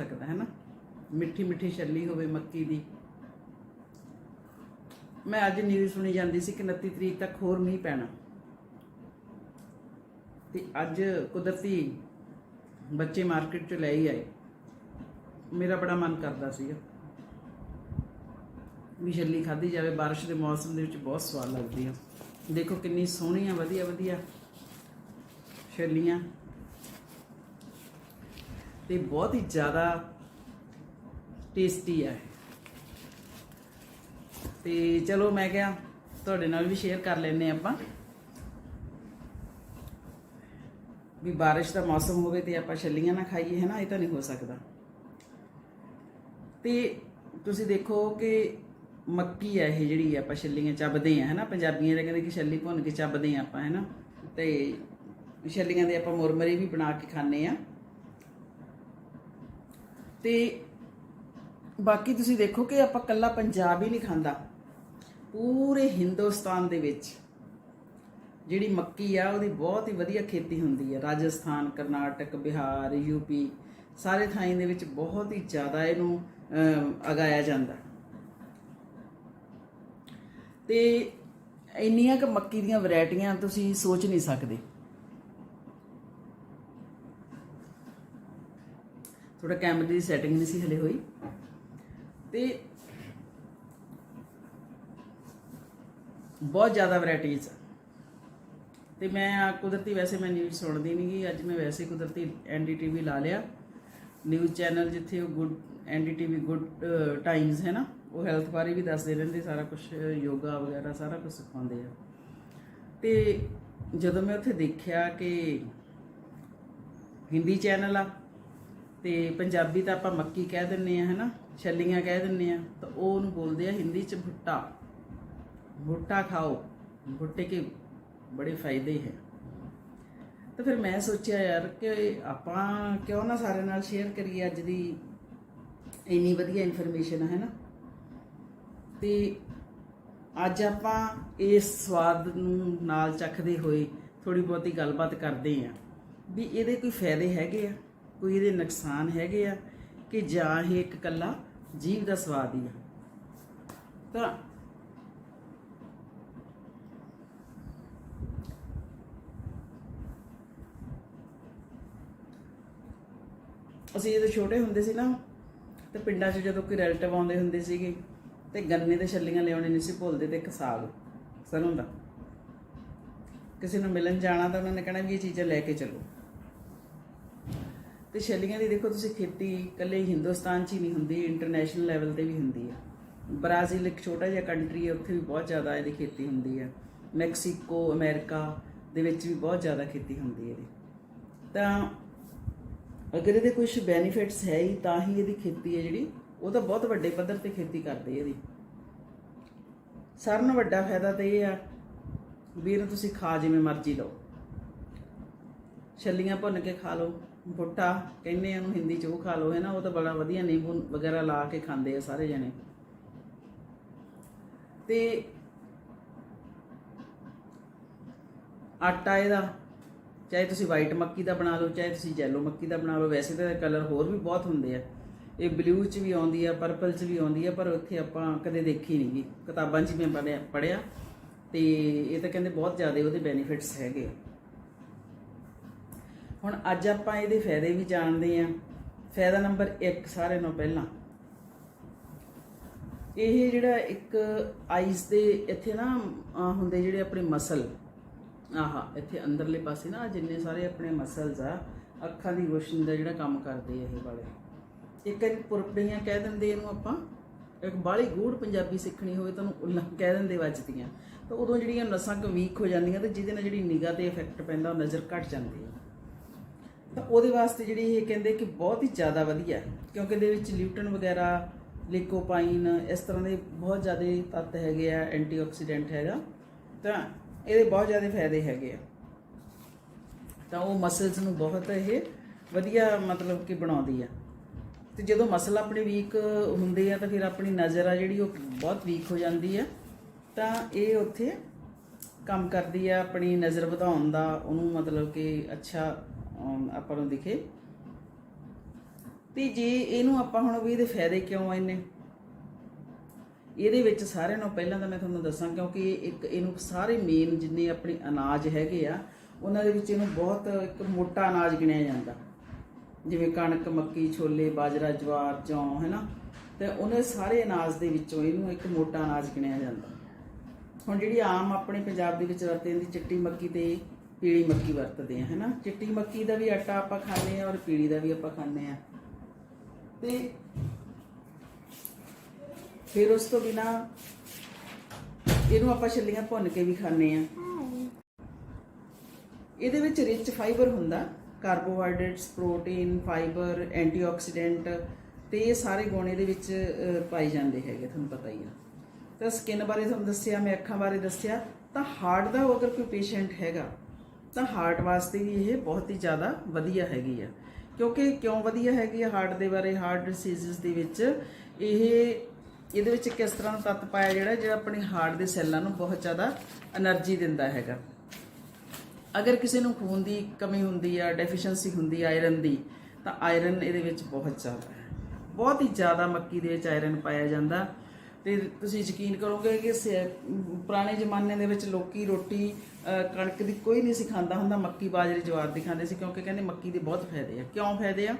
ਸਕਦਾ ਹੈ ਨਾ? ਮਿੱਠੀ ਮਿੱਠੀ ਛੱਲੀ ਹੋਵੇ ਮੱਕੀ ਦੀ। ਮੈਂ ਅੱਜ ਨਿਊਜ਼ ਸੁਣੀ ਜਾਂਦੀ ਸੀ ਕਿ 29 ਤਰੀਕ ਤੱਕ ਹੋਰ ਮੀਂਹ ਪੈਣਾ। ਤੇ ਅੱਜ ਕੁਦਰਤੀ ਬੱਚੇ ਮਾਰਕੀਟ ਚ ਲੈ ਹੀ ਆਏ। ਮੇਰਾ ਬੜਾ ਮਨ ਕਰਦਾ ਸੀਗਾ ਵੀ ਛੱਲੀ ਖਾਧੀ ਜਾਵੇ। ਬਾਰਿਸ਼ ਦੇ ਮੌਸਮ ਦੇ ਵਿੱਚ ਬਹੁਤ ਸਵਾਦ ਲੱਗਦੀ ਆ। ਦੇਖੋ ਕਿੰਨੀ ਸੋਹਣੀਆਂ ਵਧੀਆ ਵਧੀਆ ਛੱਲੀਆਂ। ਤੇ ਬਹੁਤ ਹੀ ਜ਼ਿਆਦਾ ਟੇਸਟੀ ਹੈ ਤੇ ਚਲੋ ਮੈਂ ਕਿਹਾ ਤੁਹਾਡੇ ਨਾਲ ਵੀ ਸ਼ੇਅਰ ਕਰ ਲੈਨੇ ਆਪਾਂ। ਵੀ ਬਾਰਿਸ਼ ਦਾ ਮੌਸਮ ਹੋਵੇ ਤੇ ਆਪਾਂ ਛੱਲੀਆਂ ਨਾ ਖਾਈਏ, ਹੈ ਨਾ? ਇਹ ਤਾਂ ਨਹੀਂ ਹੋ ਸਕਦਾ। ਤੇ ਤੁਸੀਂ ਦੇਖੋ ਕਿ ਮੱਕੀ ਹੈ ਇਹ ਜਿਹੜੀ ਆਪਾਂ ਛੱਲੀਆਂ ਚੱਬਦੇ ਆ ਹੈ ਨਾ? ਪੰਜਾਬੀਆਂ ਦੇ ਕਹਿੰਦੇ ਕਿ ਛੱਲੀ ਭੁੰਨ ਕੇ ਚੱਬਦੇ ਆ ਆਪਾਂ, ਹੈ ਨਾ? ਤੇ ਛੱਲੀਆਂ ਦੇ ਆਪਾਂ ਮੁਰਮਰੇ ਵੀ ਬਣਾ ਕੇ ਖਾਂਦੇ ਆ ਤੇ ਬਾਕੀ ਤੁਸੀਂ ਦੇਖੋ ਕਿ ਆਪਾਂ ਕੱਲਾ ਪੰਜਾਬ ਹੀ ਨਹੀਂ ਖਾਂਦਾ। ਪੂਰੇ ਹਿੰਦੁਸਤਾਨ ਦੇ ਵਿੱਚ ਜਿਹੜੀ ਮੱਕੀ ਆ ਉਹਦੀ ਬਹੁਤ ਹੀ ਵਧੀਆ ਖੇਤੀ ਹੁੰਦੀ ਹੈ ਰਾਜਸਥਾਨ ਕਰਨਾਟਕ ਬਿਹਾਰ ਯੂਪੀ ਸਾਰੇ ਥਾਈਂ ਦੇ ਵਿੱਚ ਬਹੁਤ ਹੀ ਜ਼ਿਆਦਾ ਇਹਨੂੰ ਅਮ, ਉਗਾਇਆ ਜਾਂਦਾ। ਤੇ ਇੰਨੀਆਂ ਕ ਮੱਕੀ ਦੀਆਂ ਵੈਰਾਈਟੀਆਂ ਤੁਸੀਂ ਸੋਚ ਨਹੀਂ ਸਕਦੇ। ਥੋੜਾ ਕੈਮਰੇ ਦੀ ਸੈਟਿੰਗ ਨਹੀਂ ਸੀ ਹਲੇ ਹੋਈ। ਤੇ ਬਹੁਤ ਜ਼ਿਆਦਾ ਵੈਰਾਈਟੀਜ਼ ਤੇ ਮੈਂ ਆ ਕੁਦਰਤੀ ਵੈਸੇ ਮੈਂ ਨਿਊਜ਼ ਸੁਣਦੀ ਨਹੀਂ ਗਈ ਅੱਜ ਮੈਂ ਵੈਸੇ ਹੀ ਕੁਦਰਤੀ ਐਨਡੀਟੀਵੀ ਲਾ ਲਿਆ। ਨਿਊਜ਼ ਚੈਨਲ ਜਿੱਥੇ ਉਹ ਗੁੱਡ ਐਨਡੀਟੀਵੀ ਗੁੱਡ ਟਾਈਮਸ ਹੈ ਨਾ, ਉਹ ਹੈਲਥ ਬਾਰੇ ਵੀ ਦੱਸਦੇ ਰਹਿੰਦੇ, ਸਾਰਾ ਕੁਝ ਯੋਗਾ ਵਗੈਰਾ ਸਾਰਾ ਕੁਝ ਸਿਖਾਉਂਦੇ ਆ। ਤੇ ਜਦੋਂ ਮੈਂ ਉੱਥੇ ਦੇਖਿਆ ਕਿ ਹਿੰਦੀ ਚੈਨਲ ਆ ਤੇ ਪੰਜਾਬੀ ਤਾਂ ਆਪਾਂ ਮੱਕੀ ਕਹਿ ਦਿੰਨੇ ਆ, ਹਨਾ? ਛੱਲੀਆਂ ਕਹਿ ਦਿੰਨੇ ਆ। ਤਾਂ ਉਹ ਉਹਨੂੰ ਬੋਲਦੇ ਆ ਹਿੰਦੀ ਚ ਭੁੱਟਾ। ਭੁੱਟਾ ਖਾਓ। ਭੁੱਟੇ ਕੇ ਬੜੇ ਫਾਇਦੇ ਹੈ। ਤਾਂ ਫਿਰ ਮੈਂ ਸੋਚਿਆ ਯਾਰ ਕਿ ਆਪਾਂ ਕਿਉਂ ਨਾ ਸਾਰਿਆਂ ਨਾਲ ਸ਼ੇਅਰ ਕਰੀਏ ਅੱਜ ਦੀ ਇੰਨੀ ਵਧੀਆ ਇਨਫੋਰਮੇਸ਼ਨ ਹੈ ਨਾ ਤੇ ਅੱਜ ਆਪਾਂ ਇਸ ਸਵਾਦ ਨੂੰ ਨਾਲ ਚੱਖਦੇ ਹੋਏ ਥੋੜੀ ਬਹੁਤੀ ਗੱਲਬਾਤ ਕਰਦੇ ਆਂ ਵੀ ਇਹਦੇ ਕੋਈ ਫਾਇਦੇ ਹੈਗੇ ਆ? ਕੋਈ ਇਹਦੇ ਨੁਕਸਾਨ ਹੈਗੇ ਆ ਕਿ ਜਾਂ ਇਹ ਇੱਕ ਕੱਲਾ ਜੀਵ ਦਾ ਸਵਾਦ ਹੀ ਆ? ਤਾਂ ਅਸੀਂ ਜਦੋਂ ਛੋਟੇ ਹੁੰਦੇ ਸੀ ਨਾ, ਤੇ ਪਿੰਡਾਂ 'ਚ ਜਦੋਂ ਕੋਈ ਰਿਲੇਟਿਵ ਆਉਂਦੇ ਹੁੰਦੇ ਸੀਗੇ, ਤੇ ਗੰਨੇ ਦੇ ਛੱਲੀਆਂ ਲਿਆਉਣੇ ਨਹੀਂ ਸੀ ਭੁੱਲਦੇ ਤੇ ਇੱਕ ਸਾਗ ਸਰੋਂ ਦਾ ਕਿਸੇ ਨੂੰ ਮਿਲਣ ਜਾਣਾ ਤਾਂ ਉਹਨਾਂ ਨੇ ਕਹਿਣਾ ਵੀ ਇਹ ਚੀਜ਼ਾਂ ਲੈ ਕੇ ਚੱਲੋ। ਤੇ ਛੱਲੀਆਂ ਦੀ ਦੇਖੋ ਤੁਸੀਂ ਖੇਤੀ ਇਕੱਲੇ ਹਿੰਦੁਸਤਾਨ 'ਚ ਹੀ ਨਹੀਂ ਹੁੰਦੀ ਇੰਟਰਨੈਸ਼ਨਲ ਲੈਵਲ ਤੇ ਵੀ ਹੁੰਦੀ ਹੈ। ਬ੍ਰਾਜ਼ੀਲ ਇੱਕ ਛੋਟਾ ਜਿਹਾ ਕੰਟਰੀ ਹੈ, ਉੱਥੇ ਵੀ ਬਹੁਤ ਜ਼ਿਆਦਾ ਇਹਦੀ ਖੇਤੀ ਹੁੰਦੀ ਹੈ। ਮੈਕਸੀਕੋ, ਅਮਰੀਕਾ ਦੇ ਵਿੱਚ ਵੀ ਬਹੁਤ ਜ਼ਿਆਦਾ ਖੇਤੀ ਹੁੰਦੀ ਹੈ ਇਹਦੀ। ਤਾਂ ਅਗਰ ਇਹਦੇ ਕੁਝ ਬੈਨੀਫਿਟਸ ਹੈ ਹੀ, ਤਾਂ ਹੀ ਇਹਦੀ ਖੇਤੀ ਹੈ ਜਿਹੜੀ, ਉਹ ਤਾਂ ਬਹੁਤ ਵੱਡੇ ਪੱਧਰ ਤੇ ਖੇਤੀ ਕਰਦੇ ਇਹਦੀ। ਸਾਰਿਆਂ ਨੂੰ ਵੱਡਾ ਫਾਇਦਾ ਤਾਂ ਇਹ ਆ ਵੀ ਇਹਨੂੰ ਤੁਸੀਂ ਖਾ ਜਿਵੇਂ ਮਰਜ਼ੀ ਲਓ। ਛੱਲੀਆਂ ਭੁੰਨ ਕੇ ਖਾ ਲਓ। ਭੁੱਟਾ ਕਹਿੰਦੇ ਆ ਉਹਨੂੰ ਹਿੰਦੀ ਚ ਉਹ ਖਾ ਲਓ ਹੈ ਨਾ ਉਹ ਤਾਂ ਬੜਾ ਵਧੀਆ ਨਿੰਬੂ ਵਗੈਰਾ ਲਾ ਕੇ ਖਾਂਦੇ ਆ ਸਾਰੇ ਜਣੇ। ਤੇ ਆਟਾ ਇਹਦਾ, ਚਾਹੇ ਤੁਸੀਂ ਵਾਈਟ ਮੱਕੀ ਦਾ ਬਣਾ ਲਓ, ਚਾਹੇ ਤੁਸੀਂ ਜੈਲੋ ਮੱਕੀ ਦਾ ਬਣਾ ਲਓ, ਵੈਸੇ ਤਾਂ ਕਲਰ ਹੋਰ ਵੀ ਬਹੁਤ ਹੁੰਦੇ ਆ। ਇਹ ਬਲੂ ਚ ਵੀ ਆਉਂਦੀ ਆ ਪਰਪਲ ਚ ਵੀ ਆਉਂਦੀ ਆ, ਪਰ ਉੱਥੇ ਆਪਾਂ ਕਦੇ ਦੇਖੀ ਨਹੀਂ ਗੀ। ਕਿਤਾਬਾਂ 'ਚ ਮੈਂ ਪੜਿਆ ਪੜਿਆ ਤੇ ਇਹ ਤਾਂ ਕਹਿੰਦੇ ਬਹੁਤ ਜ਼ਿਆਦਾ ਉਹਦੇ ਬੈਨੀਫਿਟਸ ਹੈਗੇ ਆ। ਹੁਣ ਅੱਜ ਆਪਾਂ ਇਹਦੇ ਫਾਇਦੇ ਵੀ ਜਾਣਦੇ ਆ ਫਾਇਦਾ ਨੰਬਰ 1 ਸਾਰਿਆਂ ਨਾਲੋਂ ਪਹਿਲਾਂ। ਇਹ ਜਿਹੜਾ ਇੱਕ ਆਈਸ ਦੇ ਇੱਥੇ ਨਾ ਹੁੰਦੇ ਜਿਹੜੇ ਆਪਣੇ ਮਸਲ ਆਹਾ, ਇੱਥੇ ਅੰਦਰਲੇ ਪਾਸੇ ਨਾ, ਜਿੰਨੇ ਸਾਰੇ ਆਪਣੇ ਮਸਲਸ ਆ, ਅੱਖਾਂ ਦੀ ਰੋਸ਼ਨੀ ਦਾ ਜਿਹੜਾ ਕੰਮ ਕਰਦੇ ਆ ਇਹ ਵਾਲੇ। ਇੱਕ ਇੱਕ ਪੁਰਪੜੀਆਂ ਕਹਿ ਦਿੰਦੇ ਇਹਨੂੰ ਆਪਾਂ। ਇੱਕ ਬਾਹਲੀ ਗੂੜ ਪੰਜਾਬੀ ਸਿੱਖਣੀ ਹੋਵੇ ਤਾਂ ਉਹਨੂੰ ਉੱਲਾ ਕਹਿ ਦਿੰਦੇ ਵੱਜਦੀਆਂ। ਤਾਂ ਉਦੋਂ ਜਿਹੜੀਆਂ ਨਸਾਂ ਕ ਵੀਕ ਹੋ ਜਾਂਦੀਆਂ ਤੇ ਜਿਹਦੇ ਨਾਲ ਜਿਹੜੀ ਨਿਗਾਹ ਤੇ ਇਫੈਕਟ ਪੈਂਦਾ, ਉਹ ਨਜ਼ਰ ਘਟ ਜਾਂਦੀ ਹੈ ਤਾਂ ਉਹਦੇ ਵਾਸਤੇ ਜਿਹੜੀ ਇਹ ਕਹਿੰਦੇ ਕਿ ਬਹੁਤ ਹੀ ਜ਼ਿਆਦਾ ਵਧੀਆ ਕਿਉਂਕਿ ਇਹਦੇ ਵਿੱਚ ਲਿਊਟਨ ਵਗੈਰਾ, ਲਿਕੋਪਾਈਨ, ਇਸ ਤਰ੍ਹਾਂ ਦੇ ਬਹੁਤ ਜ਼ਿਆਦਾ ਤੱਤ ਹੈਗੇ ਆ, ਐਂਟੀਆਕਸੀਡੈਂਟ ਹੈਗਾ, ਤਾਂ ਇਹਦੇ ਬਹੁਤ ਜ਼ਿਆਦਾ ਫਾਇਦੇ ਹੈਗੇ ਆ। ਤਾਂ ਉਹ ਮਸਲਸ ਨੂੰ ਬਹੁਤ ਇਹ ਵਧੀਆ ਮਤਲਬ ਕਿ ਬਣਾਉਂਦੀ ਆ। ਤੇ ਜਦੋਂ ਮਸਲ ਆਪਣੇ ਵੀਕ ਹੁੰਦੇ ਆ, ਤਾਂ ਫਿਰ ਆਪਣੀ ਨਜ਼ਰ ਆ ਜਿਹੜੀ ਉਹ ਬਹੁਤ ਵੀਕ ਹੋ ਜਾਂਦੀ ਆ। ਤਾਂ ਇਹ ਉੱਥੇ ਕੰਮ ਕਰਦੀ ਆ, ਆਪਣੀ ਨਜ਼ਰ ਵਧਾਉਣ ਦਾ, ਉਹਨੂੰ ਮਤਲਬ ਕਿ ਅੱਛਾ ਆਪਾਂ ਨੂੰ ਦਿਖੇ। ਤੇ ਜੇ ਇਹਨੂੰ ਆਪਾਂ ਹੁਣ ਵੀ ਇਹਦੇ ਫਾਇਦੇ ਕਿਉਂ ਆ ਇੰਨੇ? ਇਹਦੇ ਵਿੱਚ ਸਾਰਿਆਂ ਨੂੰ ਪਹਿਲਾਂ ਤਾਂ ਮੈਂ ਤੁਹਾਨੂੰ ਦੱਸਾਂ, ਕਿਉਂਕਿ ਇੱਕ ਇਹਨੂੰ ਸਾਰੇ ਮੇਨ ਜਿੰਨੇ ਆਪਣੇ ਅਨਾਜ ਹੈਗੇ ਆ, ਉਹਨਾਂ ਦੇ ਵਿੱਚ ਇਹਨੂੰ ਬਹੁਤ ਇੱਕ ਮੋਟਾ ਅਨਾਜ ਗਿਣਿਆ ਜਾਂਦਾ। ਜਿਵੇਂ ਕਣਕ, ਮੱਕੀ, ਛੋਲੇ, ਬਾਜਰਾ, ਜਵਾਰ, ਜੌਂ, ਹੈਨਾ? ਤੇ ਉਹਨੇ ਸਾਰੇ ਅਨਾਜ ਦੇ ਵਿੱਚੋਂ ਇਹਨੂੰ ਇੱਕ ਮੋਟਾ ਅਨਾਜ ਗਿਣਿਆ ਜਾਂਦਾ। ਹੁਣ ਜਿਹੜੀ ਆਮ ਆਪਣੇ ਪੰਜਾਬ ਦੇ ਵਿੱਚ ਵਰਤੇ ਜਾਂਦੀ ਚਿੱਟੀ ਮੱਕੀ ਤੇ ਪੀਲੀ ਮੱਕੀ ਵਰਤਦੇ ਆ, ਹੈਨਾ? ਚਿੱਟੀ ਮੱਕੀ ਦਾ ਵੀ ਆਟਾ ਆਪਾਂ ਖਾਂਦੇ ਆ ਔਰ ਪੀਲੀ ਦਾ ਵੀ ਆਪਾਂ ਖਾਂਦੇ ਆ। ਤੇ ਫਿਰ ਉਸ ਤੋਂ ਬਿਨਾ ਇਹਨੂੰ ਆਪਾਂ ਛੱਲੀਆਂ ਭੁੰਨ ਕੇ ਵੀ ਖਾਂਦੇ ਆ। ਇਹਦੇ ਵਿੱਚ ਰਿਚ ਫਾਈਬਰ ਹੁੰਦਾ ਕਾਰਬੋਹਾਈਡਰੇਟਸ ਪ੍ਰੋਟੀਨ ਫਾਈਬਰ ਐਂਟੀਆਕਸੀਡੈਂਟ ਤੇ ਇਹ ਸਾਰੇ ਗੁਣ ਇਹਦੇ ਵਿੱਚ ਪਾਏ ਜਾਂਦੇ ਹੈਗੇ, ਤੁਹਾਨੂੰ ਪਤਾ ਹੀ ਆ। ਤਾਂ ਸਕਿਨ ਬਾਰੇ ਤੁਹਾਨੂੰ ਦੱਸਿਆ, ਮੈਂ ਅੱਖਾਂ ਬਾਰੇ ਦੱਸਿਆ, ਤਾਂ ਹਾਰਟ ਦਾ ਅਗਰ ਕੋਈ ਪੇਸ਼ੈਂਟ ਹੈਗਾ ਤਾਂ ਹਾਰਟ ਵਾਸਤੇ ਵੀ ਇਹ ਬਹੁਤ ਹੀ ਜ਼ਿਆਦਾ ਵਧੀਆ ਹੈਗੀ ਆ। ਕਿਉਂਕਿ ਕਿਉਂ ਵਧੀਆ ਹੈਗੀ ਆ ਹਾਰਟ ਦੇ ਬਾਰੇ ਹਾਰਟ ਡਿਸੀਜ਼ਸ ਦੇ ਵਿੱਚ? ਇਹ, ਇਹਦੇ ਵਿੱਚ ਕਿਸ ਤਰ੍ਹਾਂ ਦਾ ਤੱਤ ਪਾਇਆ ਜਿਹੜਾ ਜਿਹੜਾ ਆਪਣੇ ਹਾਰਟ ਦੇ ਸੈੱਲਾਂ ਨੂੰ ਬਹੁਤ ਜ਼ਿਆਦਾ એનર્ਜੀ ਦਿੰਦਾ ਹੈਗਾ। ਅਗਰ ਕਿਸੇ ਨੂੰ ਖੂਨ ਦੀ ਕਮੀ ਹੁੰਦੀ ਆ ਡੈਫੀਸ਼ੀਐਂਸੀ ਹੁੰਦੀ ਆ ਆਇਰਨ ਦੀ, ਤਾਂ ਆਇਰਨ ਇਹਦੇ ਵਿੱਚ ਬਹੁਤ ਜ਼ਿਆਦਾ ਬਹੁਤ ਹੀ ਜ਼ਿਆਦਾ ਮੱਕੀ ਦੇ ਵਿੱਚ ਆਇਰਨ ਪਾਇਆ ਜਾਂਦਾ। ਤੇ ਤੁਸੀਂ ਯਕੀਨ ਕਰੋਗੇ ਕਿ ਸ- ਪੁਰਾਣੇ ਜ਼ਮਾਨੇ ਦੇ ਵਿੱਚ ਲੋਕੀ ਰੋਟੀ ਕਣਕ ਦੀ ਕੋਈ ਨਹੀਂ ਸੀ ਖਾਂਦਾ ਹੁੰਦਾ, ਮੱਕੀ ਬਾਜਰੇ ਜਵਾਰ ਦੀ ਖਾਂਦੇ ਸੀ ਕਿਉਂਕਿ ਕਹਿੰਦੇ ਮੱਕੀ ਦੇ ਬਹੁਤ ਫਾਇਦੇ ਆ। ਕਿਉਂ ਫਾਇਦੇ ਆ?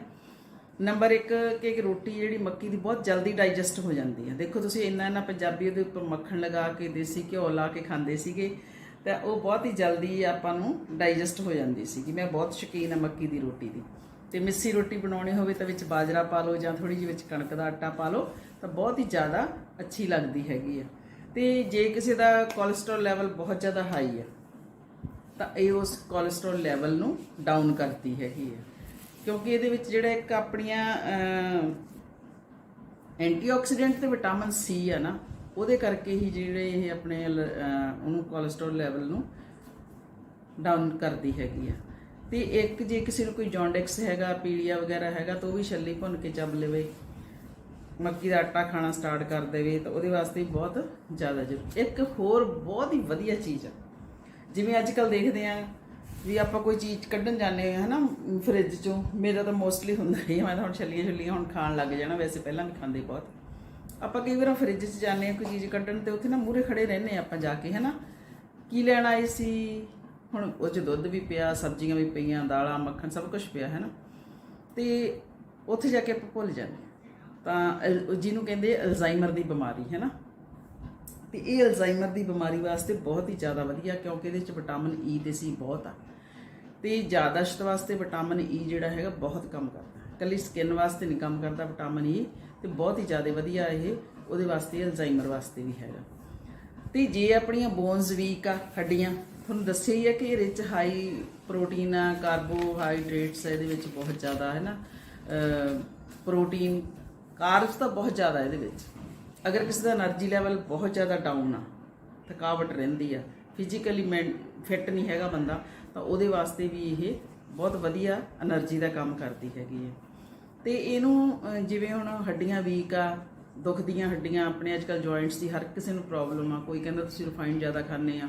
ਨੰਬਰ 1 ਕਿ ਰੋਟੀ ਜਿਹੜੀ ਮੱਕੀ ਦੀ ਬਹੁਤ ਜਲਦੀ ਡਾਈਜੈਸਟ ਹੋ ਜਾਂਦੀ ਹੈ ਦੇਖੋ ਤੁਸੀਂ ਇੰਨਾ ਇੰਨਾ ਪੰਜਾਬੀ ਉਹਦੇ ਉੱਪਰ ਮੱਖਣ ਲਗਾ ਕੇ, ਦੇਸੀ ਘਿਓ ਲਾ ਕੇ ਖਾਂਦੇ ਸੀਗੇ, ਤਾਂ ਉਹ ਬਹੁਤ ਹੀ ਜਲਦੀ ਆਪਾਂ ਨੂੰ ਡਾਈਜੈਸਟ ਹੋ ਜਾਂਦੀ ਸੀਗੀ। ਮੈਂ ਬਹੁਤ ਸ਼ੌਕੀਨ ਹਾਂ ਮੱਕੀ ਦੀ ਰੋਟੀ ਦੀ। ਤੇ ਮਿੱਸੀ ਰੋਟੀ ਬਣਾਉਣੀ ਹੋਵੇ ਤਾਂ ਵਿੱਚ ਬਾਜਰਾ ਪਾ ਲਓ ਜਾਂ ਥੋੜੀ ਜਿਹੀ ਵਿੱਚ ਕਣਕ ਦਾ ਆਟਾ ਪਾ ਲਓ, ਤਾਂ ਬਹੁਤ ਹੀ ਜ਼ਿਆਦਾ ਅੱਛੀ ਲੱਗਦੀ ਹੈਗੀ ਆ। ਤੇ ਜੇ ਕਿਸੇ ਦਾ ਕੋਲੇਸਟ੍ਰੋਲ ਲੈਵਲ ਬਹੁਤ ਜ਼ਿਆਦਾ ਹਾਈ ਹੈ ਤਾਂ ਇਹ ਉਸ ਕੋਲੇਸਟ੍ਰੋਲ ਲੈਵਲ ਨੂੰ ਡਾਊਨ ਕਰਦੀ ਹੈਗੀ ਹੈ ਕਿਉਂਕਿ ਇਹਦੇ ਵਿੱਚ ਜਿਹੜਾ ਇੱਕ ਆਪਣੀਆਂ ਐਂਟੀਆਕਸੀਡੈਂਟ ਤੇ ਵਿਟਾਮਿਨ ਸੀ ਆ ਨਾ, ਉਹਦੇ ਕਰਕੇ ਹੀ ਜਿਹੜੇ ਇਹ ਆਪਣੇ ਉਹਨੂੰ ਕੋਲੇਸਟ੍ਰੋਲ ਲੈਵਲ ਨੂੰ ਡਾਊਨ ਕਰਦੀ ਹੈਗੀ ਆ। ਤੇ ਇੱਕ ਜੇ ਕਿਸੇ ਨੂੰ ਕੋਈ ਜੌਂਡਿਕਸ ਹੈਗਾ, ਪੀਲੀਆ ਵਗੈਰਾ ਹੈਗਾ, ਤਾਂ ਉਹ ਵੀ ਛੱਲੀ ਭੁੰਨ ਕੇ ਚੱਬ ਲਵੇ। ਮੱਕੀ ਦਾ ਆਟਾ ਖਾਣਾ ਸਟਾਰਟ ਕਰ ਦੇਵੇ ਤਾਂ ਉਹਦੇ ਵਾਸਤੇ ਬਹੁਤ ਜ਼ਿਆਦਾ ਜ਼ਰੂਰੀ ਇੱਕ ਹੋਰ ਬਹੁਤ ਹੀ ਵਧੀਆ ਚੀਜ਼ ਆ। ਜਿਵੇਂ ਅੱਜ ਕੱਲ ਦੇਖਦੇ ਆ ਵੀ ਆਪਾਂ ਕੋਈ ਚੀਜ਼ ਕੱਢਣ ਜਾਂਦੇ ਆ ਹਨਾ ਫ੍ਰਿਜ ਚੋਂ। ਮੇਰਾ ਤਾਂ ਮੋਸਟਲੀ ਹੁੰਦਾ ਹੀ ਆ, ਮੈਂ ਤਾਂ ਹੁਣ ਛੱਲੀਆਂ ਛੱਲੀਆਂ ਹੁਣ ਖਾਣ ਲੱਗ ਜਾਣਾ ਵੈਸੇ ਪਹਿਲਾਂ ਵੀ ਖਾਂਦੇ ਬਹੁਤ। ਆਪਾਂ ਕਈ ਵਾਰ ਫ੍ਰਿਜ 'ਚ ਜਾਂਦੇ ਆ ਕੋਈ ਚੀਜ਼ ਕੱਢਣ ਤੇ ਉੱਥੇ ਨਾ ਮੂਰੇ ਖੜੇ ਰਹਿੰਦੇ ਆ ਆਪਾਂ ਜਾ ਕੇ ਹਨਾ। ਕੀ ਲੈਣ ਆਏ ਸੀ? ਹੁਣ ਉਹ 'ਚ ਦੁੱਧ ਵੀ ਪਿਆ ਸਬਜ਼ੀਆਂ ਵੀ ਪਈਆਂ ਦਾਲਾਂ ਮੱਖਣ ਸਭ ਕੁਝ ਪਿਆ ਹੈ ਨਾ ਤੇ ਉੱਥੇ ਜਾ ਕੇ ਆਪਾਂ ਭੁੱਲ ਜਾਂਦੇ ਤਾਂ ਅਲ- ਜਿਹਨੂੰ ਕਹਿੰਦੇ ਅਲਜ਼ਾਈਮਰ ਦੀ ਬਿਮਾਰੀ, ਹੈ ਨਾ? ਤੇ ਇਹ ਅਲਜ਼ਾਈਮਰ ਦੀ ਬਿਮਾਰੀ ਵਾਸਤੇ ਬਹੁਤ ਹੀ ਜ਼ਿਆਦਾ ਵਧੀਆ, ਕਿਉਂਕਿ ਇਹਦੇ ਵਿੱਚ ਵਿਟਾਮਿਨ ਈ ਤੇ ਸੀ ਬਹੁਤ ਆ। ਤੇ ਜ਼ਿਆਦਾਸ਼ਤ ਵਾਸਤੇ ਵਿਟਾਮਿਨ ਈ ਜਿਹੜਾ ਹੈਗਾ ਬਹੁਤ ਕੰਮ ਕਰਦਾ ਹੈ। ਕੱਲੀ ਸਕਿਨ ਵਾਸਤੇ ਨਹੀਂ ਕੰਮ ਕਰਦਾ ਵਿਟਾਮਿਨ ਈ ਤੇ ਬਹੁਤ ਹੀ ਜ਼ਿਆਦਾ ਵਧੀਆ ਇਹ, ਉਹਦੇ ਵਾਸਤੇ ਅਲਜ਼ਾਈਮਰ ਵਾਸਤੇ ਵੀ ਹੈਗਾ। ਤੇ ਜੇ ਆਪਣੀਆਂ ਬੋਨਸ ਵੀਕ ਆ, ਹੱਡੀਆਂ, ਤੁਹਾਨੂੰ ਦੱਸਿਆ ਹੀ ਹੈ ਕਿ ਇਹਦੇ ਵਿੱਚ ਹਾਈ ਪ੍ਰੋਟੀਨ ਆ ਕਾਰਬੋਹਾਈਡਰੇਟਸ ਇਹਦੇ ਵਿੱਚ ਬਹੁਤ ਜ਼ਿਆਦਾ, ਹੈ ਨਾ? ਪ੍ਰੋਟੀਨ ਕਾਰਜ ਤਾਂ ਬਹੁਤ ਜ਼ਿਆਦਾ ਇਹਦੇ ਵਿੱਚ। ਅਗਰ ਕਿਸੇ ਦਾ એનર્ਜੀ ਲੈਵਲ ਬਹੁਤ ਜ਼ਿਆਦਾ ਡਾਊਨ ਆ, ਥਕਾਵਟ ਰਹਿੰਦੀ ਆ ਫਿਜ਼ੀਕਲੀ ਫਿੱਟ ਨਹੀਂ ਹੈਗਾ ਬੰਦਾ, ਤਾਂ ਉਹਦੇ ਵਾਸਤੇ ਵੀ ਇਹ ਬਹੁਤ ਵਧੀਆ એનર્ਜੀ ਦਾ ਕੰਮ ਕਰਦੀ ਹੈਗੀ ਹੈ। ਤੇ ਇਹਨੂੰ ਜਿਵੇਂ ਹੁਣ ਹੱਡੀਆਂ ਵੀਕ ਆ ਦੁਖਦੀਆਂ ਹੱਡੀਆਂ, ਆਪਣੇ ਅੱਜ ਅੱਜਕੱਲ ਜੁਆਇੰਟਸ ਦੀ ਹਰ ਕਿਸੇ ਨੂੰ ਪ੍ਰੋਬਲਮ ਆ, ਕੋਈ ਕਹਿੰਦਾ ਤੁਸੀਂ ਰਿਫਾਈਨ ਜ਼ਿਆਦਾ ਖਾਂਦੇ ਆ,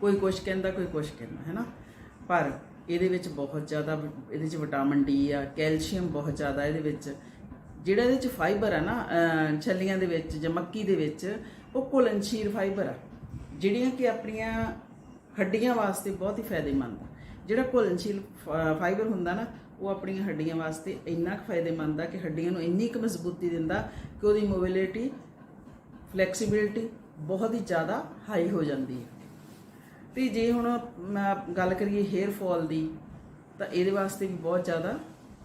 ਕੋਈ ਕੁਛ ਕਹਿੰਦਾ, ਕੋਈ ਕੁਛ ਕਹਿੰਦਾ ਹੈ ਨਾ ਪਰ ਇਹਦੇ ਵਿੱਚ ਬਹੁਤ ਜ਼ਿਆਦਾ, ਇਹਦੇ ਵਿੱਚ ਵਿਟਾਮਿਨ ਡੀ ਆ ਕੈਲਸ਼ੀਅਮ ਬਹੁਤ ਜ਼ਿਆਦਾ ਇਹਦੇ ਵਿੱਚ। ਜਿਹੜਾ ਇਹਦੇ 'ਚ ਫਾਈਬਰ ਆ ਨਾ ਛੱਲੀਆਂ ਦੇ ਵਿੱਚ ਜਾਂ ਮੱਕੀ ਦੇ ਵਿੱਚ, ਉਹ ਘੁਲਣਸ਼ੀਲ ਫਾਈਬਰ ਆ, ਜਿਹੜੀਆਂ ਕਿ ਆਪਣੀਆਂ ਹੱਡੀਆਂ ਵਾਸਤੇ ਬਹੁਤ ਹੀ ਫਾਇਦੇਮੰਦ ਆ। ਜਿਹੜਾ ਘੁਲਣਸ਼ੀਲ ਫ- ਫਾਈਬਰ ਹੁੰਦਾ ਨਾ, ਉਹ ਆਪਣੀਆਂ ਹੱਡੀਆਂ ਵਾਸਤੇ ਇੰਨਾ ਕੁ ਫਾਇਦੇਮੰਦ ਆ ਕਿ ਹੱਡੀਆਂ ਨੂੰ ਇੰਨੀ ਕੁ ਮਜ਼ਬੂਤੀ ਦਿੰਦਾ ਕਿ ਉਹਦੀ ਮੋਬਿਲਿਟੀ ਫਲੈਕਸੀਬਿਲਟੀ ਬਹੁਤ ਹੀ ਜ਼ਿਆਦਾ ਹਾਈ ਹੋ ਜਾਂਦੀ ਹੈ ਤੇ ਜੇ ਹੁਣ ਮੈਂ ਗੱਲ ਕਰੀਏ ਹੇਅਰ ਫਾਲ ਦੀ, ਤਾਂ ਇਹਦੇ ਵਾਸਤੇ ਵੀ ਬਹੁਤ ਜ਼ਿਆਦਾ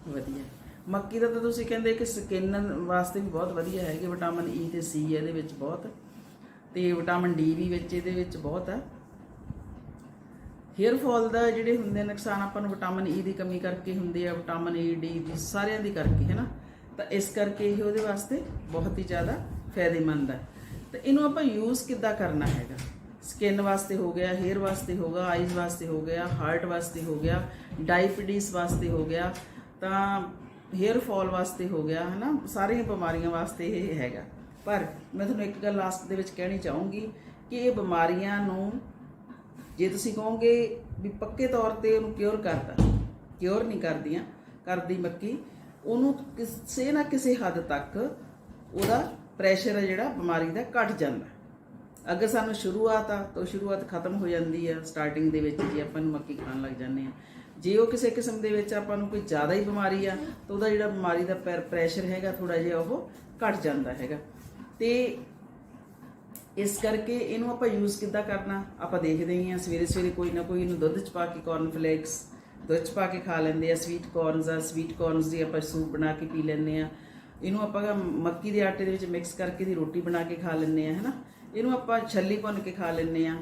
ਵਧੀਆ। ਮੱਕੀ ਦਾ ਤਾਂ ਤੁਸੀਂ ਕਹਿੰਦੇ ਕਿ ਸਕਿਨ ਵਾਸਤੇ ਵੀ ਬਹੁਤ ਵਧੀਆ ਹੈ ਕਿ ਵਿਟਾਮਿਨ ਈ e ਤੇ ਸੀ ਇਹਦੇ ਵਿੱਚ ਬਹੁਤ ਤੇ ਵਿਟਾਮਿਨ ਡੀ ਵੀ ਵਿੱਚ ਇਹਦੇ ਵਿੱਚ ਬਹੁਤ ਹੈ ਹੇਅਰ ਫਾਲ ਦਾ ਜਿਹੜੇ ਹੁੰਦੇ ਨੁਕਸਾਨ ਆਪਾਂ ਨੂੰ ਵਿਟਾਮਿਨ ਈ e ਦੀ ਕਮੀ ਕਰਕੇ ਹੁੰਦੇ ਆ ਵਿਟਾਮਿਨ ਈ ਡੀ ਦੀ ਸਾਰਿਆਂ ਦੀ ਕਰਕੇ, ਹੈ ਨਾ? ਤਾਂ ਇਸ ਕਰਕੇ ਇਹ ਉਹਦੇ ਵਾਸਤੇ ਬਹੁਤ ਹੀ ਜ਼ਿਆਦਾ ਫਾਇਦੇਮੰਦ ਹੈ ਤੇ ਇਹਨੂੰ ਆਪਾਂ ਯੂਜ਼ ਕਿੱਦਾਂ ਕਰਨਾ ਹੈਗਾ? ਸਕਿਨ ਵਾਸਤੇ ਹੋ ਗਿਆ ਹੇਅਰ ਵਾਸਤੇ ਹੋਗਾ ਆਈਜ਼ ਵਾਸਤੇ ਹੋ ਗਿਆ ਹਾਰਟ ਵਾਸਤੇ ਹੋ ਗਿਆ ਡਾਇਬੀਟੀਜ਼ ਵਾਸਤੇ ਹੋ ਗਿਆ, ਤਾਂ ਹੇਅਰ ਫਾਲ ਵਾਸਤੇ ਹੋ ਗਿਆ ਹੈ ਨਾ ਸਾਰੀਆਂ ਬਿਮਾਰੀਆਂ ਵਾਸਤੇ ਇਹ ਹੈਗਾ। ਪਰ ਮੈਂ ਤੁਹਾਨੂੰ ਇੱਕ ਗੱਲ ਲਾਸਟ ਦੇ ਵਿੱਚ ਕਹਿਣੀ ਚਾਹੂੰਗੀ ਕਿ ਇਹ ਬਿਮਾਰੀਆਂ ਨੂੰ ਜੇ ਤੁਸੀਂ ਕਹੋਗੇ ਵੀ ਪੱਕੇ ਤੌਰ ਤੇ ਉਹਨੂੰ ਕਿਉਰ ਕਰਦਾ ਕਿਉਰ ਨਹੀਂ ਕਰਦੀਆਂ, ਕਰਦੀ ਮੱਕੀ, ਉਹਨੂੰ ਕਿਸੇ ਨਾ ਕਿਸੇ ਹੱਦ ਤੱਕ ਉਹਦਾ ਪ੍ਰੈਸ਼ਰ ਹੈ ਜਿਹੜਾ ਬਿਮਾਰੀ ਦਾ ਘਟ ਜਾਂਦਾ। ਅਗਰ ਸਾਨੂੰ ਸ਼ੁਰੂਆਤ ਆ, ਤਾਂ ਉਹ ਸ਼ੁਰੂਆਤ ਖਤਮ ਹੋ ਜਾਂਦੀ ਆ ਸਟਾਰਟਿੰਗ ਦੇ ਵਿੱਚ ਜੇ ਆਪਾਂ ਨੂੰ ਮੱਕੀ ਖਾਣ ਲੱਗ ਜਾਂਦੇ ਆ। ਜੇ ਉਹ ਕਿਸੇ ਕਿਸਮ ਦੇ ਵਿੱਚ ਆਪਾਂ ਨੂੰ ਕੋਈ ਜ਼ਿਆਦਾ ਹੀ ਬਿਮਾਰੀ ਆ, ਤਾਂ ਉਹਦਾ ਜਿਹੜਾ ਬਿਮਾਰੀ ਦਾ ਪ੍ਰੈਸ਼ਰ ਹੈਗਾ ਥੋੜਾ ਜਿਹਾ ਉਹ ਘਟ ਜਾਂਦਾ ਹੈਗਾ। ਤੇ ਇਸ ਕਰਕੇ ਇਹਨੂੰ ਆਪਾਂ ਯੂਜ਼ ਕਿੱਦਾਂ ਕਰਨਾ? ਆਪਾਂ ਦੇਖਦੇ ਹੀ ਆ ਸਵੇਰੇ ਸਵੇਰੇ ਕੋਈ ਨਾ ਕੋਈ ਇਹਨੂੰ ਦੁੱਧ ਚ ਪਾ ਕੇ ਕਾਰਨ ਫਲੇਕਸ ਦੁੱਧ ਚ ਪਾ ਕੇ ਖਾ ਲੈਂਦੇ ਆ ਸਵੀਟ ਕਾਰਨਸ ਆ ਸਵੀਟ ਕਾਰਨਸ ਦੀ ਆਪਾਂ ਸੂਪ ਬਣਾ ਕੇ ਪੀ ਲੈਂਦੇ ਆ ਇਹਨੂੰ ਆਪਾਂ ਮੱਕੀ ਦੇ ਆਟੇ ਦੇ ਵਿੱਚ ਮਿਕਸ ਕਰਕੇ ਦੀ ਰੋਟੀ ਬਣਾ ਕੇ ਖਾ ਲੈਂਦੇ ਆ ਹੈਨਾ? ਇਹਨੂੰ ਆਪਾਂ ਛੱਲੀ ਭੁੰਨ ਕੇ ਖਾ ਲੈਂਦੇ ਆ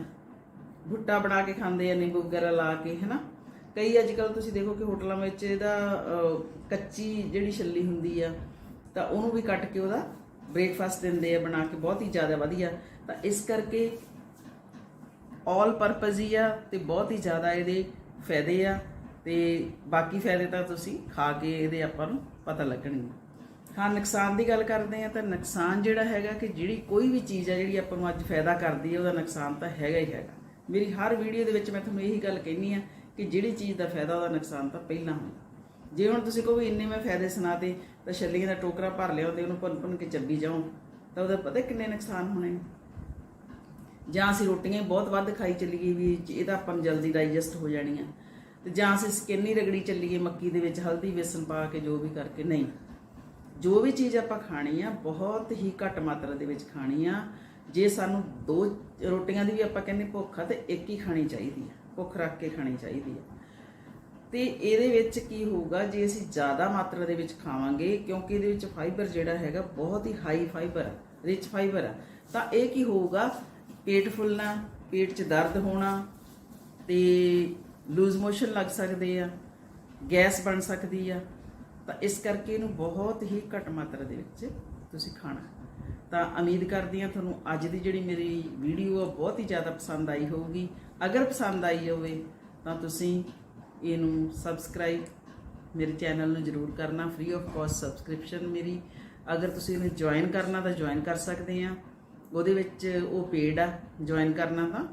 ਭੁੱਟਾ ਬਣਾ ਕੇ ਖਾਂਦੇ ਆ, ਨਿੰਬੂ ਵਗੈਰਾ ਲਾ ਕੇ, ਹੈਨਾ? ਕਈ ਅੱਜ ਕੱਲ ਤੁਸੀਂ ਦੇਖੋ ਕਿ ਹੋਟਲਾਂ ਵਿੱਚ ਇਹਦਾ ਕੱਚੀ ਜਿਹੜੀ ਛੱਲੀ ਹੁੰਦੀ ਆ, ਤਾਂ ਉਹਨੂੰ ਵੀ ਕੱਟ ਕੇ ਉਹਦਾ ਬ੍ਰੇਕਫਾਸਟ ਦਿੰਦੇ ਆ, ਬਣਾ ਕੇ ਬਹੁਤ ਹੀ ਜ਼ਿਆਦਾ ਵਧੀਆ। ਤਾਂ ਇਸ ਕਰਕੇ ਆਲ ਪਰਪਸ ਹੀ ਆ ਤੇ ਬਹੁਤ ਹੀ ਜ਼ਿਆਦਾ ਇਹਦੇ ਫਾਇਦੇ ਆ ਤੇ ਬਾਕੀ ਫਾਇਦੇ ਤਾਂ ਤੁਸੀਂ ਖਾ ਕੇ ਇਹਦੇ ਆਪਾਂ ਨੂੰ ਪਤਾ ਲੱਗਣਗੇ। ਹਾਂ, ਨੁਕਸਾਨ ਦੀ ਗੱਲ ਕਰਦੇ ਆ ਤਾਂ ਨੁਕਸਾਨ ਜਿਹੜਾ ਹੈਗਾ ਕਿ ਜਿਹੜੀ ਕੋਈ ਵੀ ਚੀਜ਼ ਆ ਜਿਹੜੀ ਆਪਾਂ ਨੂੰ ਅੱਜ ਫਾਇਦਾ ਕਰਦੀ ਹੈ ਉਹਦਾ ਨੁਕਸਾਨ ਤਾਂ ਹੈਗਾ ਹੀ ਹੈਗਾ। ਮੇਰੀ ਹਰ ਵੀਡੀਓ ਦੇ ਵਿੱਚ ਮੈਂ ਤੁਹਾਨੂੰ ਇਹੀ ਗੱਲ ਕਹਿੰਨੀ ਆ ਕਿ ਜਿਹੜੀ ਚੀਜ਼ ਦਾ ਫਾਇਦਾ ਉਹਦਾ ਨੁਕਸਾਨ ਤਾਂ ਪਹਿਲਾਂ ਹੁੰਦਾ। ਜੇ ਹੁਣ ਤੁਸੀਂ ਕਹੋ ਵੀ ਇੰਨੇ ਮੈਂ ਫਾਇਦੇ ਸੁਣਾਤੇ, ਤਾਂ ਛੱਲੀਆਂ ਦਾ ਟੋਕਰਾ ਭਰ ਲਿਆ ਤੇ ਉਹਨੂੰ ਭੁੰਨ ਭੁੰਨ ਕੇ ਚੱਬੀ ਜਾਓ, ਤਾਂ ਉਹਦਾ ਪਤਾ ਕਿੰਨੇ ਨੁਕਸਾਨ ਹੋਣੇ ਨੇ। ਜਾਂ ਅਸੀਂ ਰੋਟੀਆਂ ਬਹੁਤ ਵੱਧ ਖਾਈ ਚੱਲੀਏ ਵੀ ਇਹਦਾ ਆਪਾਂ ਨੂੰ ਜਲਦੀ ਡਾਈਜੈਸਟ ਹੋ ਜਾਣੀਆਂ। ਤੇ ਜਾਂ ਅਸੀਂ ਸਕਿਨ ਹੀ ਰਗੜੀ ਚੱਲੀਏ ਮੱਕੀ ਦੇ ਵਿੱਚ, ਹਲਦੀ, ਵੇਸਣ ਪਾ ਕੇ ਜੋ ਵੀ ਕਰਕੇ, ਨਹੀਂ। ਜੋ ਵੀ ਚੀਜ਼ ਆਪਾਂ ਖਾਣੀ ਆ, ਬਹੁਤ ਹੀ ਘੱਟ ਮਾਤਰਾ ਦੇ ਵਿੱਚ ਖਾਣੀ ਆ। ਜੇ ਸਾਨੂੰ ਦੋ ਰੋਟੀਆਂ ਦੀ ਵੀ ਆਪਾਂ ਕਹਿੰਦੇ ਭੁੱਖ ਆ, ਤੇ ਇੱਕ ਹੀ ਖਾਣੀ ਚਾਹੀਦੀ ਆ। ਭੁੱਖ ਰੱਖ ਕੇ ਖਾਣੀ ਚਾਹੀਦੀ ਆ ਤੇ ਇਹਦੇ ਵਿੱਚ ਕੀ ਹੋਊਗਾ, ਜੇ ਅਸੀਂ ਜ਼ਿਆਦਾ ਮਾਤਰਾ ਦੇ ਵਿੱਚ ਖਾਵਾਂਗੇ, ਕਿਉਂਕਿ ਇਹਦੇ ਵਿੱਚ ਫਾਈਬਰ ਜਿਹੜਾ ਹੈਗਾ ਬਹੁਤ ਹੀ ਹਾਈ ਫਾਈਬਰ ਹੈ ਰਿਚ ਫਾਈਬਰ ਆ, ਤਾਂ ਇਹ ਕੀ ਹੋਊਗਾ, ਪੇਟ ਫੁੱਲਣਾ, ਪੇਟ 'ਚ ਦਰਦ ਹੋਣਾ, ਤੇ ਲੂਜ਼ ਮੋਸ਼ਨ ਲੱਗ ਸਕਦੇ ਆ, ਗੈਸ ਬਣ ਸਕਦੀ ਆ, ਤਾਂ ਇਸ ਕਰਕੇ ਇਹਨੂੰ ਬਹੁਤ ਹੀ ਘੱਟ ਮਾਤਰਾ ਦੇ ਵਿੱਚ ਤੁਸੀਂ ਖਾਣਾ। ਤਾਂ ਉਮੀਦ ਕਰਦੀ ਹਾਂ ਤੁਹਾਨੂੰ ਅੱਜ ਦੀ ਜਿਹੜੀ ਮੇਰੀ ਵੀਡੀਓ ਆ ਬਹੁਤ ਹੀ ਜ਼ਿਆਦਾ ਪਸੰਦ ਆਈ ਹੋਊਗੀ। ਅਗਰ ਪਸੰਦ ਆਈ ਹੋਵੇ ਤਾਂ ਤੁਸੀਂ ਇਹਨੂੰ ਸਬਸਕ੍ਰਾਈਬ ਮੇਰੇ ਚੈਨਲ ਨੂੰ ਜਰੂਰ ਕਰਨਾ ਫ੍ਰੀ ਆਫ ਕਾਸਟ ਸਬਸਕ੍ਰਿਪਸ਼ਨ ਮੇਰੀ। ਅਗਰ ਤੁਸੀਂ ਇਹਨੂੰ ਜੁਆਇਨ ਕਰਨਾ ਤਾਂ ਜੁਆਇਨ ਕਰ ਸਕਦੇ ਆ ਉਹਦੇ ਵਿੱਚ ਉਹ ਪੇਡ ਆ ਜੁਆਇਨ ਕਰਨਾ ਤਾਂ।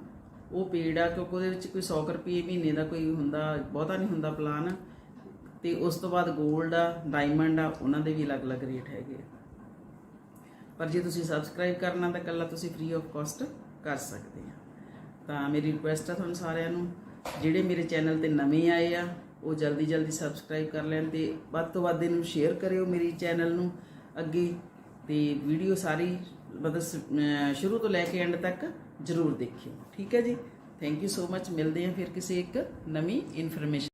ਉਹ ਪੇਡ ਆ ਕਿਉਂਕਿ ਉਹਦੇ ਵਿੱਚ ਕੋਈ 100 ਰੁਪਏ ਮਹੀਨੇ ਦਾ ਕੋਈ ਹੁੰਦਾ, ਬਹੁਤਾ ਨਹੀਂ ਹੁੰਦਾ ਪਲਾਨ ਤੇ ਉਸ ਤੋਂ ਬਾਅਦ 골ਡ ਆ ਡਾਇਮੰਡ ਆ, ਉਹਨਾਂ ਦੇ ਵੀ ਅਲੱਗ-ਅਲੱਗ ਰੇਟ ਹੈਗੇ ਆ। ਪਰ ਜੇ ਤੁਸੀਂ ਸਬਸਕ੍ਰਾਈਬ ਕਰਨਾ ਤਾਂ ਕੱਲਾ ਤੁਸੀਂ ਫ੍ਰੀ ਆਫ ਕਾਸਟ ਕਰ ਸਕਦੇ ਆ। ਤਾਂ ਮੇਰੀ ਰਿਕੁਐਸਟ ਆ ਤੁਹਾਨੂੰ ਸਾਰਿਆਂ ਨੂੰ, ਜਿਹੜੇ ਮੇਰੇ ਚੈਨਲ ਤੇ ਨਵੇਂ ਆਏ ਆ, ਉਹ ਜਲਦੀ ਜਲਦੀ ਸਬਸਕ੍ਰਾਈਬ ਕਰ ਲੈਣ ਤੇ ਵੱਧ ਤੋਂ ਵੱਧ ਇਹਨੂੰ ਸ਼ੇਅਰ ਕਰਿਓ ਮੇਰੀ ਚੈਨਲ ਨੂੰ ਅੱਗੇ ਤੇ ਵੀਡੀਓ ਸਾਰੀ ਮਤਲਬ ਸ਼ੁਰੂ ਤੋਂ ਲੈ ਕੇ ਐਂਡ ਤੱਕ ਜਰੂਰ ਦੇਖਿਓ। ਠੀਕ ਹੈ ਜੀ? ਥੈਂਕ ਯੂ ਸੋ ਮੱਚ ਮਿਲਦੇ ਹਾਂ ਫਿਰ ਕਿਸੇ ਇੱਕ ਨਵੀਂ ਇਨਫੋਰਮੇਸ਼ਨ